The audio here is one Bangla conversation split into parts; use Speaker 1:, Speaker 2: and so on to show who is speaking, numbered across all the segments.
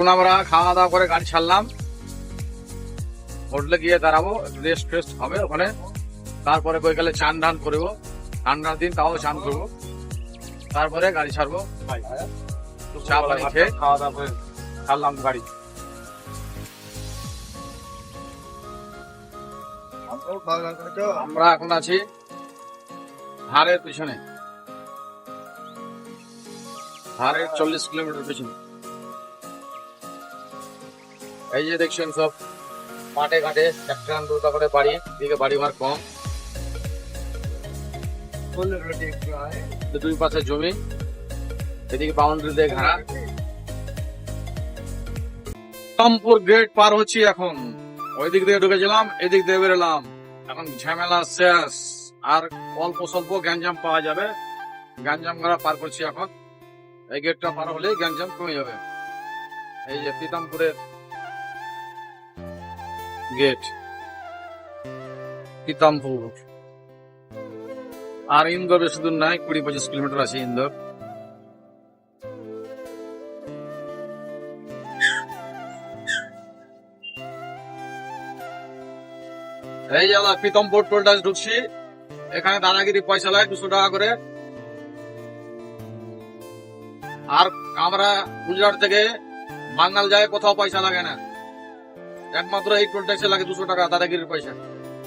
Speaker 1: এখন আমরা খাওয়া দাওয়া করে গাড়ি ছাড়লাম। হোটেলে গিয়ে দাঁড়াবো রেস্ট ফেস্ট হবে ওখানে। তারপরে বইকালে চান ধান করব। ঠান্ডার দিন তাও চান করব। তারপরে গাড়ি ছাড়বো। চা পানি খেয়ে। খাওয়া দাওয়া করে ছাড়লাম গাড়ি। আমরা এখন আছি হারের পিছনে। হারের চল্লিশ কিলোমিটার পিছনে। এই যে দেখছেন সব মাঠে ঘাটে একটা দুটা করে বাড়ি দিকে বাড়ি ঘর কম। দুই পাশে জমি এদিকে বাউন্ডারি দিয়ে ঘেরা রামপুর গেট পার হচ্ছি এখন। ওই দিক দিয়ে ঢুকেছিলাম এদিক দিয়ে বেরোলাম। এখন ঝামেলা শেষ। আর অল্প স্বল্প গ্যাঞ্জাম পাওয়া যাবে। গ্যাঞ্জাম করা পার করছি এখন। এই গেটটা পার হলেই গ্যাঞ্জাম কমে যাবে। এই যে পিতামপুরের গেট। পিতামপুর আর ইন্দোর বেশি দূর নাই কুড়ি পঁচিশ কিলোমিটার আছে ইন্দোর। এই যে আমরা পিতমপুর টোলটা ঢুকছি, এখানে দাদাগিরি পয়সা লাগে দুশো টাকা করে। আর আমরা গুজরাট থেকে বাঙ্গাল যায়, কোথাও পয়সা লাগে না। একমাত্র এই টোল ট্যাক্সে লাগে দুশো টাকা দাদাগিরির পয়সা।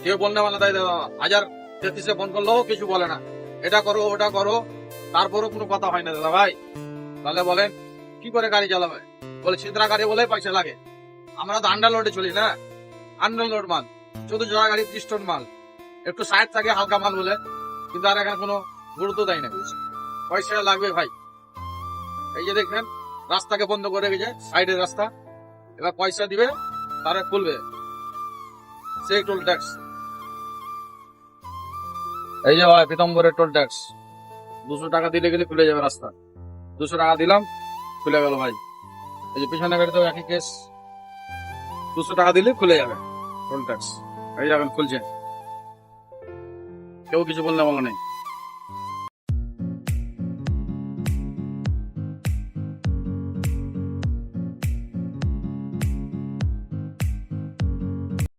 Speaker 1: কেউ বললে মানে তাই হাজার তেত্রিশে ফোন করলেও কিছু বলে না। এটা করো, ওটা করো, তারপরও কোনো কথা হয় না, দাদা ভাই। তাহলে বলেন, কি করে গাড়ি চালাবে? বলে, ছিদ্রা গাড়ি বলে পয়সা লাগে। আমরা তো আন্ডার লোডে চলি না। আন্ডার লোড মাল, চোদ্দ জোড়া গাড়ি, ত্রিশ টন মাল। একটু সাইড থাকে, হালকা মাল বলে। কিন্তু আর এখানে কোনো গুরুত্ব দেয় না। পয়সা লাগবে ভাই। এই যে দেখবেন রাস্তাকে বন্ধ করে রেখেছে সাইডের রাস্তা। এবার পয়সা দিবে তারা খুলবে। সেই টোল ট্যাক্স এই যে ভাই, পিতম্বরের টোল ট্যাক্স দুশো টাকা দিলে গেলে খুলে যাবে রাস্তা। দুশো টাকা দিলাম, খুলে গেল ভাই। এই যে পিছনে গাড়িতেও একই কেস দুশো টাকা দিলে খুলে যাবে টোল ট্যাক্স এই যাবেন খুলছে। কেউ কিছু বললে বলা নেই